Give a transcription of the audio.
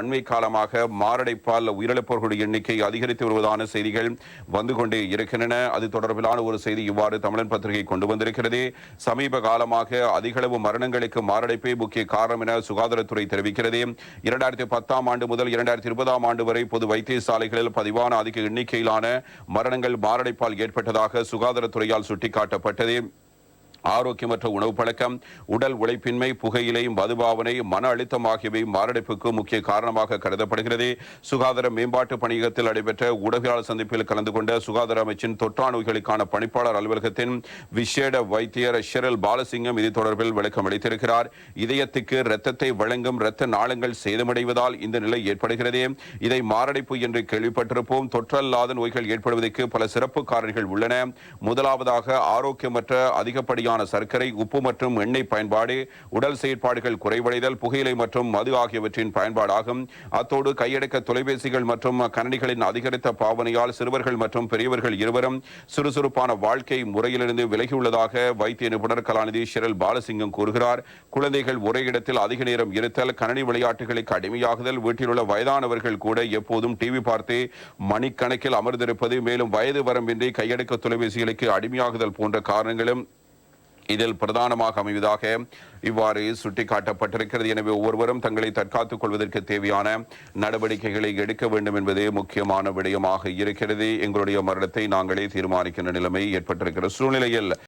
அண்மை காலமாக மாரடைப்பால் உயிரிழப்பவர்களுடைய எண்ணிக்கை அதிகரித்து வருவதான செய்திகள் வந்து கொண்டே இருக்கின்றன. அது தொடர்பிலான ஒரு செய்தி இவ்வாறு தமிழன் பத்திரிகை கொண்டு வந்திருக்கிறது. சமீப காலமாக அதிகளவு மரணங்களுக்கு மாரடைப்பே முக்கிய காரணம் என சுகாதாரத்துறை தெரிவிக்கிறது. இரண்டாயிரத்தி பத்தாம் ஆண்டு முதல் இரண்டாயிரத்தி இருபதாம் ஆண்டு வரை பொது வைத்தியசாலைகளில் பதிவான அதிக எண்ணிக்கையிலான மரணங்கள் மாரடைப்பால் ஏற்பட்டதாக சுகாதாரத்துறையால் சுட்டிக்காட்டப்பட்டது. ஆரோக்கியமற்ற உணவு பழக்கம் உடல் உழைப்பின்மை புகையிலை மதுபாவனை மன அழுத்தம் ஆகியவை மாரடைப்புக்கு முக்கிய காரணமாக கருதப்படுகிறது. சுகாதார மேம்பாட்டு பணியகத்தில் நடைபெற்ற ஊடகவியலாளர் சந்திப்பில் கலந்து கொண்ட சுகாதார அமைச்சின் தொற்றா நோய்களுக்கான பணிப்பாளர் அலுவலகத்தின் விசேட வைத்தியர் ஷெரல் பாலசிங்கம் இது தொடர்பில் விளக்கம் அளித்திருக்கிறார். இதயத்துக்கு இரத்தத்தை வழங்கும் இரத்த நாளங்கள் சேதமடைவதால் இந்த நிலை ஏற்படுகிறது. இதை மாரடைப்பு என்று கேள்விப்பட்டிருப்போம். தொற்றல்லாத நோய்கள் ஏற்படுவதற்கு பல சிறப்பு காரணிகள் உள்ளன. முதலாவதாக ஆரோக்கியமற்ற அதிகப்படியான சர்க்கரை உப்பு மற்றும் எண்ணெய் பயன்பாடு உடல் செயற்பாடுகள் குறைவடைதல் புகையிலை மற்றும் மது ஆகியவற்றின் பயன்பாடாகும். அத்தோடு கையடக்க தொலைபேசிகள் மற்றும் கணனிகளின் அதிகரித்த பாவனையால் சிறுவர்கள் மற்றும் பெரியவர்கள் இருவரும் சுறுசுறுப்பான வாழ்க்கை முறையிலிருந்து விலகியுள்ளதாக வைத்திய நிபுணர் கலாநிதி ஷெரல் பாலசிங்கம் கூறுகிறார். குழந்தைகள் ஒரே இடத்தில் அதிக நேரம் இருத்தல் கணனி விளையாட்டுகளுக்கு அடிமையாகுதல் வீட்டிலுள்ள வயதானவர்கள் கூட எப்போதும் டிவி பார்த்து மணிக்கணக்கில் அமர்ந்திருப்பது மேலும் வயது வரம்பின்றி கையடக்க தொலைபேசிகளுக்கு அடிமையாகுதல் போன்ற காரணங்களும் இதில் பிரதானமாக அமைவதாக இவ்வாறு சுட்டிக்காட்டப்பட்டிருக்கிறது. எனவே ஒவ்வொருவரும் தங்களை தற்காத்துக் கொள்வதற்கு தேவையான நடவடிக்கைகளை எடுக்க வேண்டும் என்பதே முக்கியமான விடயமாக இருக்கிறது. எங்களுடைய மரணத்தை நாங்களே தீர்மானிக்கின்ற நிலைமை ஏற்பட்டிருக்கிற சூழ்நிலையில்